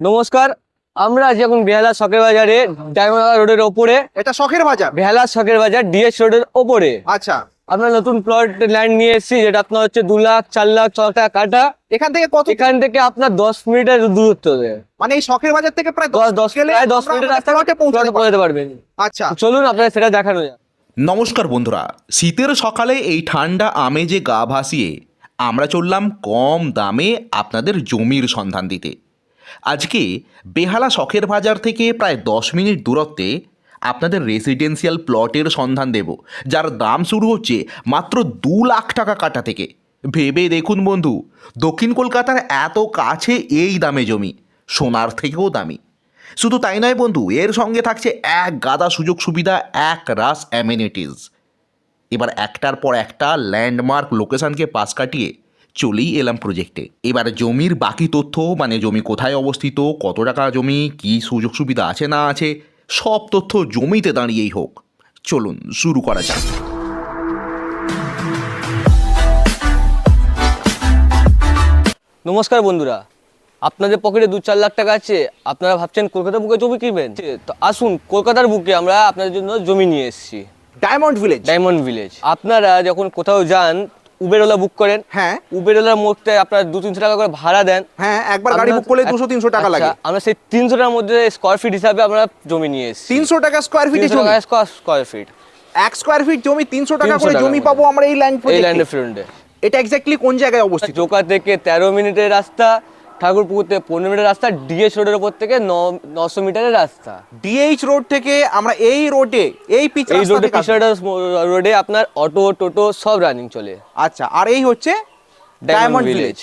নমস্কার আমরা আছি এখন বেহালা শখের বাজারে ডায়মন্ড রোডের ওপরে। এটা শখের বাজার? বেহালা শখের বাজার ডিএস রোডের ওপরে। আচ্ছা। আমরা নতুন প্লট ল্যান্ড নিয়ে এসেছি যেটা আপনার হচ্ছে দু লাখ চার লাখ ছ লাখ টাকা কাটা। এখান থেকে কত এখান থেকে আপনার দশ মিনিটের দূরত্ব মানে এই শখের বাজার থেকে প্রায় দশ দশ গেলে প্রায় দশ মিনিটের রাস্তা পৌঁছাতে পারবেন। আচ্ছা। চলুন আপনার সেটা দেখানো যাক। নমস্কার বন্ধুরা শীতের সকালে এই ঠান্ডা আমেজে গা ভাসিয়ে আমরা চললাম কম দামে আপনাদের জমির সন্ধান দিতে। আজকে বেহালা শখের বাজার থেকে প্রায় দশ মিনিট দূরত্বে আপনাদের রেসিডেন্সিয়াল প্লটের সন্ধান দেব, যার দাম শুরু হচ্ছে মাত্র দু লাখ টাকা কাটা থেকে। ভেবে দেখুন বন্ধু, দক্ষিণ কলকাতার এত কাছে এই দামে জমি, সোনার থেকেও দামি। শুধু তাই নয় বন্ধু, এর সঙ্গে থাকছে এক গাদা সুযোগ সুবিধা, এক রাস অ্যামিনিটিস এবার একটার পর একটা ল্যান্ডমার্ক লোকেশানকে পাশ কাটিয়ে চলেই এলাম প্রজেক্টে এবার জমির বাকি তথ্য মানে জমি কোথায় অবস্থিত কত টাকা জমি কী সুযোগ সুবিধা আছে না আছে সব তথ্য জমিতে দাঁড়িয়েই হোক। চলুন শুরু করা যাক। নমস্কার বন্ধুরা। আপনাদের পকেটে দু চার লাখ টাকা আছে আপনারা ভাবছেন কলকাতা বুকে জমি কিনবেন? তো আসুন কলকাতার বুকে আমরা আপনাদের জন্য জমি নিয়ে এসেছি। ডায়মন্ড ভিলেজ ডায়মন্ড ভিলেজ আপনারা যখন কোথাও যান উবেরওয়ালা বুক করেন। হ্যাঁ। উবেরওয়ালার মধ্যে আপনার দু তিনশো টাকা করে ভাড়া দেন। হ্যাঁ একবার গাড়ি বুক করলে দুশো তিনশো টাকা লাগে। আচ্ছা, আমরা সেই তিনশো টাকার মধ্যে স্কোয়ার ফিট হিসাবে আমরা জমি নিয়ে এসেছি। তিনশো টাকা স্কোয়ার ফিট স্কোয়ার ফিট এক স্কোয়ার ফিট জমি তিনশো টাকা 300 করে জমি পাবো আমরা এই ল্যান্ড এই ল্যান্ডের ফ্রন্টে এটা এক্স্যাক্টলি কোন জায়গায় অবস্থিত? জোকা থেকে তেরো মিনিটের রাস্তা ঠাকুরপুকুর থেকে পনেরো মিটার রাস্তা ডিএইচ রোডের ওপর থেকে নশো মিটারের রাস্তা। ডিএইচ রোড থেকে আমরা এই রোডে এই পিচ এই রোডে। রোডে আপনার অটো টোটো সব রানিং চলে। আচ্ছা আর এই হচ্ছে ডায়মন্ড ভিলেজ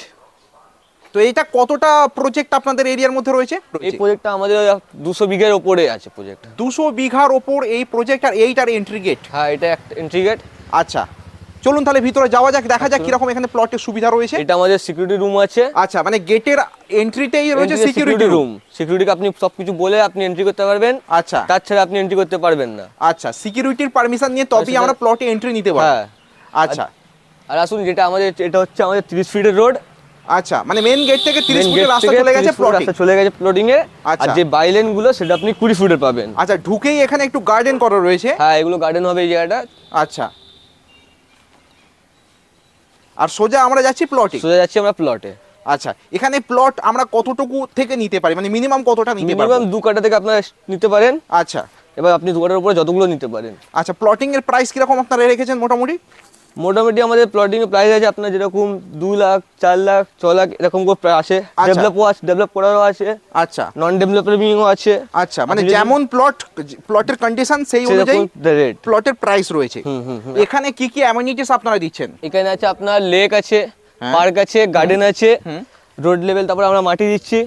তো এটা কতটা প্রজেক্ট আপনাদের এরিয়ার মধ্যে রয়েছে? এই প্রজেক্টটা আমাদের দুশো বিঘার ওপরে আছে প্রজেক্ট দুশো বিঘার ওপর এই প্রজেক্ট আর এইটার এন্ট্রি গেট হ্যাঁ এটা একটা এন্ট্রি গেট আচ্ছা। চলুন তাহলে ভিতরে যাওয়া যাক দেখা যাক কীরকম এখানে প্লটের সুবিধা রয়েছে। এটা আমাদের সিকিউরিটি রুম আছে। আচ্ছা মানে গেটের এন্ট্রিতেই রয়েছে সিকিউরিটি রুম সিকিউরিটিকে আপনি সবকিছু বলে আপনি এন্ট্রি করতে পারবেন। আচ্ছা। তাছাড়া আপনি এন্ট্রি করতে পারবেন না। আচ্ছা সিকিউরিটির পারমিশন নিয়ে তবেই আমরা প্লটে এন্ট্রি নিতে পারব। হ্যাঁ। আচ্ছা। আর আসুন যেটা আমাদের এটা হচ্ছে আমাদের তিরিশ ফিটের রোড আচ্ছা মানে মেন গেট থেকে 30 ফুটের রাস্তা চলে গেছে প্লটে রাস্তা চলে গেছে প্লটিং এ। আর আচ্ছা। যে বাইলেনগুলো সেটা আপনি কুড়ি ফুটের পাবেন। আচ্ছা ঢুকেই এখানে একটু গার্ডেন করা রয়েছে। হ্যাঁ এগুলো গার্ডেন হবে এই জায়গাটা। আচ্ছা। আর সোজা আমরা যাচ্ছি প্লটে সোজা যাচ্ছি আমরা প্লটে আচ্ছা এখানে প্লট আমরা কতটুকু থেকে নিতে পারি? মানে মিনিমাম কতটা নিতে মিনিমাম পারব? দু কাটা থেকে আপনারা নিতে পারেন। আচ্ছা। এবার আপনি দু কাটার উপরে যতগুলো নিতে পারেন। আচ্ছা প্লটিং এর প্রাইস কীরকম আপনারা রেখেছেন মোটামুটি? মোটামুটি আমাদের প্লটিং এর প্রাইস আছে আপনার যেরকম দু লাখ চার লাখ ছ লাখ এরকম করে আছে আচ্ছা। ডেভেলপও আছে ডেভেলপ করারও আছে। আচ্ছা। নন ডেভেলপিংও আছে। আচ্ছা মানে যেমন প্লট প্লটের কন্ডিশন সেই অনুযায়ী রেট প্লটের প্রাইস রয়েছে। এখানে কি কি অ্যামিনিটিস আপনারা দিচ্ছেন? এখানে আছে আপনার লেক আছে হ্যাঁ। পার্ক আছে গার্ডেন আছে রোড লেভেল তারপরে আমরা মাটি দিচ্ছি।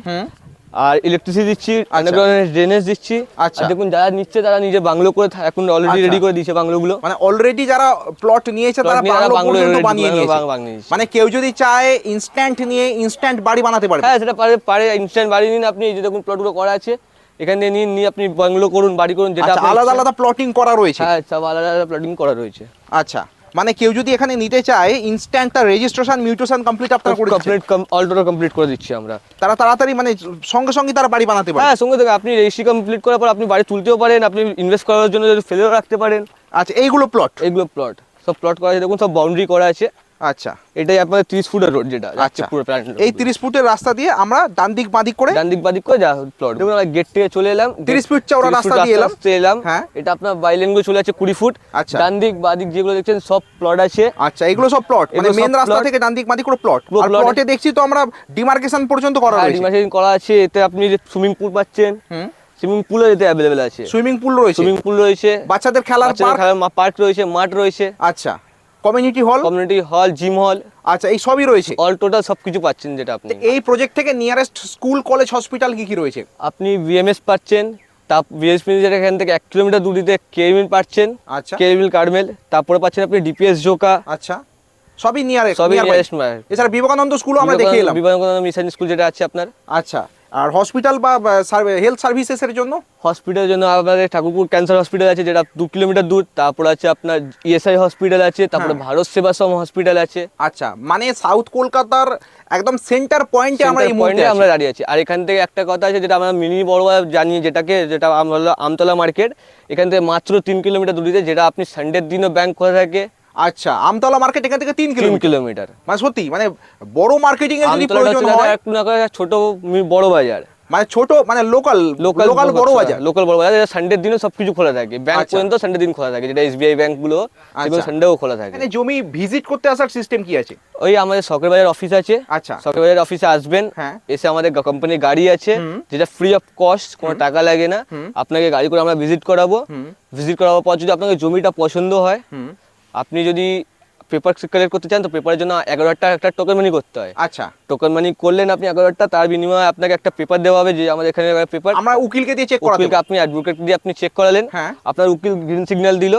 আর ইলেকট্রিসিটি দিচ্ছি আন্ডারগ্রাউন্ড ড্রেনেজ দিচ্ছি। আচ্ছা। দেখুন যারা নিচ্ছে তারা নিজে বাংলো করে এখন অলরেডি আচ্ছা। রেডি করে দিয়েছে বাংলোগুলো। মানে অলরেডি যারা প্লট নিয়েছে তারা বাংলো বাংলো বানিয়ে বাংলো- নিয়েছে। মানে কেউ যদি চায় ইনস্ট্যান্ট নিয়ে ইনস্ট্যান্ট বাড়ি বানাতে পারবে। হ্যাঁ সেটা পারে পারে ইনস্ট্যান্ট বাড়ি নিন আপনি এই যে দেখুন প্লটগুলো করা আছে। এখান থেকে নিন নিয়ে আপনি বাংলো করুন বাড়ি করুন যেটা আচ্ছা আলাদা আলাদা প্লটিং করা রয়েছে। হ্যাঁ সব আলাদা আলাদা প্লটিং করা রয়েছে। আচ্ছা। মানে কেউ যদি এখানে নিতে চায় ইনস্ট্যান্ট তার রেজিস্ট্রেশন মিউটেশন কমপ্লিট আপনারা করে কমপ্লিট অল টোটাল কমপ্লিট করে দিচ্ছি আমরা। তারা তাড়াতাড়ি মানে সঙ্গে সঙ্গে তারা বাড়ি বানাতে পারে। হ্যাঁ সঙ্গে সঙ্গে আপনি রেজিস্ট্রি কমপ্লিট করার পর আপনি বাড়ি তুলতেও পারেন আপনি ইনভেস্ট করার জন্য যদি ফেলেও রাখতে পারেন। আচ্ছা এইগুলো প্লট এইগুলো প্লট সব প্লট করা আছে দেখুন সব বাউন্ডারি করা আছে। আচ্ছা। এটাই আপনাদের তিরিশ ফুটের রোড যেটা আচ্ছা। পুরো প্ল্যান এই তিরিশ ফুটের রাস্তা দিয়ে আমরা ডান দিক বাঁ দিক করে ডান দিক বাদিক করে যা প্লট দেখুন আমরা গেট থেকে চলে এলাম। 30 ফিট চওড়া রাস্তা দিয়ে এলাম। এলাম। হ্যাঁ। এটা আপনার বাইলেনগুলো চলে আছে কুড়ি ফুট। আচ্ছা। ডান দিক বাদিক যেগুলো দেখছেন সব প্লট আছে। আচ্ছা এগুলো সব প্লট মানে মেন রাস্তা থেকে ডান দিক বাঁ দিক করে প্লট আর প্লটে দেখছি তো আমরা ডিমার্কেশন পর্যন্ত করা হ্যাঁ, রয়েছে। demarcation করা আছে। এতে আপনি সুইমিং পুল পাচ্ছেন হুম। সুইমিং পুলও এতে অ্যাভেলেবেল আছে। সুইমিং পুল রয়েছে। সুইমিং পুল রয়েছে। বাচ্চাদের খেলার পার্ক রয়েছে মাঠ রয়েছে। আচ্ছা। Community hall community hall gym হল আচ্ছা এই সবই রয়েছে? অল টোটাল সবকিছু পাচ্ছেন যেটা আপনি। এই প্রজেক্ট থেকে নিয়ারেস্ট স্কুল কলেজ হসপিটাল কি কি রয়েছে? আপনি বিএমএস পাচ্ছেন তা বিএসপি যেটা এখান থেকে এক কিলোমিটার দূরিতে কেমিল পাচ্ছেন আচ্ছা। কেমিল কার্মেল তারপরে পাচ্ছেন আপনি ডিপিএস জোকা আচ্ছা। সবই নিয়ারেস্ট সবই নিয়ার nearest মার। এছাড়া বিবেকানন্দ স্কুলও আমরা দেখে এলাম। বিবেকানন্দ মিশন স্কুল যেটা আছে আপনার। আচ্ছা। আর হসপিটাল বা হেলথ সার্ভিসেসের জন্য? হসপিটালের জন্য আমাদের ঠাকুরপুর ক্যান্সার হসপিটাল আছে যেটা দু কিলোমিটার দূর। তারপর আছে আপনার ইএসআই হসপিটাল আছে তারপরে হ্যাঁ। ভারত সেবাশ্রম হসপিটাল আছে। আচ্ছা মানে সাউথ কলকাতার একদম সেন্টার পয়েন্টে আমরা এই এ আমরা দাঁড়িয়ে আছি। আর এখান থেকে একটা কথা আছে যেটা আমরা মিনি বড়বাজার জানি যেটাকে যেটা আমরা আমতলা মার্কেট এখান থেকে মাত্র তিন কিলোমিটার দূরিতে যেটা আপনি সানডের দিনও ব্যাংক খোলা থাকে। আচ্ছা আমতলা মার্কেট এখান থেকে তিন তিন কিলোমিটার। মানে সত্যি মানে বড় মার্কেটিং এর যদি প্রয়োজন হয় একটু না ছোট বড় বাজার। মানে ছোট মানে লোকাল লোকাল লোকাল বড় বাজার লোকাল বড় বাজার। সানডের দিনও সবকিছু খোলা থাকে। ব্যাংক আচ্ছা। পর্যন্ত সানডে দিন খোলা থাকে। যেটা এসবিআই ব্যাংকগুলো আচ্ছা। সানডেও খোলা থাকে। এখানে জমি ভিজিট করতে আসার সিস্টেম কি আছে? ওই আমাদের শখের বাজার অফিস আছে। আচ্ছা। শখের বাজার অফিসে আসবেন। হ্যাঁ। এসে আমাদের কোম্পানির গাড়ি আছে যেটা ফ্রি অফ কস্ট কোনো টাকা লাগে না। আপনাকে গাড়ি করে আমরা ভিজিট করাবো। ভিজিট করাবার পর যদি আপনাকে জমিটা পছন্দ হয় আপনি যদি পেপার কালেক্ট করতে চান তো পেপারের জন্য এগারো হাজার টাকা একটা টোকেন মানি করতে হয়। আচ্ছা। টোকেন মানি করলেন আপনি এগারো হাজার টাকা, তার বিনিময়ে আপনাকে একটা পেপার দেওয়া হবে যে আমাদের এখানে পেপার আমরা উকিলকে দিয়ে চেক উকিলকে আপনি অ্যাডভোকেট দিয়ে আপনি চেক করালেন। হ্যাঁ। আপনার উকিল গ্রিন সিগন্যাল দিল।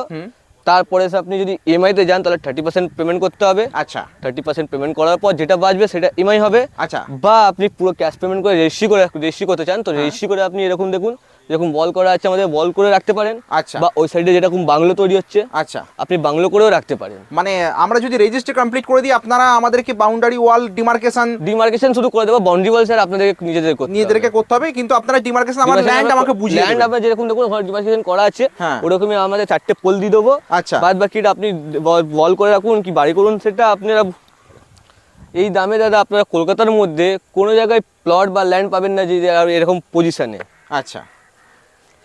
তারপরে আপনি যদি ইএমআই তে যান তাহলে থার্টি পার্সেন্ট পেমেন্ট করতে হবে। আচ্ছা। থার্টি পার্সেন্ট পেমেন্ট করার পর যেটা বাঁচবে সেটা ইএমআই হবে। আচ্ছা। বা আপনি পুরো ক্যাশ পেমেন্ট করে রেজিস্ট্রি করে রেজিস্ট্রি করতে চান তো রেজিস্ট্রি করে আপনি এরকম দেখুন যেরকম বল করা আছে আমাদের বল করে রাখতে পারেন আচ্ছা। বা ওই সাইডে যেরকম বাংলো তৈরি হচ্ছে আচ্ছা আপনি বাংলো করেও রাখতে পারেন মানে আমরা যদি রেজিস্টার কমপ্লিট করে দিই আপনারা আমাদেরকে বাউন্ডারি ওয়াল ডিমার্কেশন ডিমার্কেশন শুধু করে দেবো বাউন্ডারি ওয়াল স্যার আপনাদের নিজেদের করতে নিজেদেরকে করতে হবে কিন্তু আপনারা ডিমার্কেশন আমার ল্যান্ড আমাকে বুঝিয়ে ল্যান্ড। আপনার যেরকম দেখুন ওখানে ডিমার্কেশন করা আছে হ্যাঁ। ওরকমই আমাদের চারটে পোল দিয়ে দেবো আচ্ছা। বাদ বাকিটা আপনি বল করে রাখুন কি বাড়ি করুন সেটা আপনারা এই দামে দাদা আপনারা কলকাতার মধ্যে কোনো জায়গায় প্লট বা ল্যান্ড পাবেন না যে এরকম পজিশনে আচ্ছা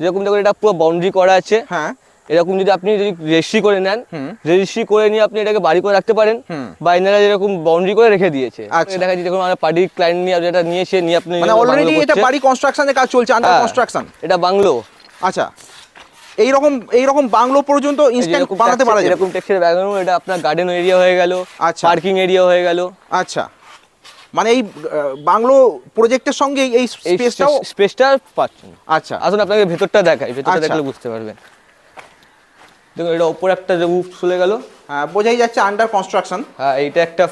যেরকম দেখুন এটা পুরো বাউন্ডারি করা আছে। হ্যাঁ। এরকম যদি আপনি যদি রেজিস্ট্রি করে নেন রেজিস্ট্রি করে নিয়ে আপনি এটাকে বাড়ি করে রাখতে পারেন। বা এনারা যেরকম বাউন্ডারি করে রেখে দিয়েছে। আচ্ছা। দেখা যাচ্ছে দেখুন আমরা পার্টির ক্লায়েন্ট নিয়ে যেটা নিয়েছে নিয়ে আপনি মানে অলরেডি এটা বাড়ি কনস্ট্রাকশনের কাজ চলছে আন্ডার হ্যাঁ, কনস্ট্রাকশন এটা বাংলো। আচ্ছা। এই রকম এই রকম বাংলো পর্যন্ত ইনস্ট্যান্ট এরকম বানাতে পারা যাবে এরকম টেক্সচার ব্যাকগ্রাউন্ড এটা আপনার গার্ডেন এরিয়া হয়ে গেল আচ্ছা। পার্কিং এরিয়া হয়ে গেল। আচ্ছা। মানে এই বাংলো প্রজেক্টের সঙ্গে এই স্পেসটাও স্পেসটা পাচ্ছেন আচ্ছা। আসুন আপনাকে ভেতরটা দেখাই। ভেতরটা আচ্ছা। দেখলে বুঝতে পারবেন। দেখুন এটা ওপর একটা যে রুফ চলে গেল। হ্যাঁ, বোঝাই যাচ্ছে আন্ডার কনস্ট্রাকশন হ্যাঁ এইটা একটা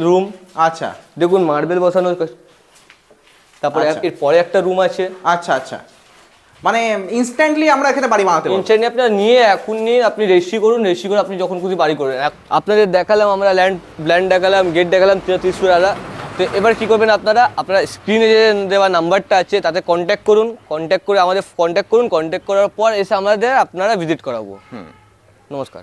রুম আচ্ছা। দেখুন মার্বেল বসানো তারপরে আচ্ছা। এর পরে একটা রুম আছে। আচ্ছা আচ্ছা। মানে ইনস্ট্যান্টলি আমরা এখানে বাড়ি বানাতে পারব। ইনসাইড আপনারা নিয়ে এখন নিয়ে আপনি রেজিস্ট্রি করুন। রেজিস্ট্রি করে আপনি যখন খুশি বাড়ি করবেন এক- আপনাদের দেখালাম আমরা ল্যান্ড ল্যান্ড দেখালাম গেট দেখালাম তেত্রিশ আলা তো এবার কি করবেন আপনারা? আপনার স্ক্রিনে যে দেওয়া নাম্বারটা আছে তাতে কন্ট্যাক্ট করুন। কন্ট্যাক্ট করে আমাদের কন্ট্যাক্ট করুন। কন্ট্যাক্ট করার পর এসে আমাদের আপনারা ভিজিট করাবো। নমস্কার।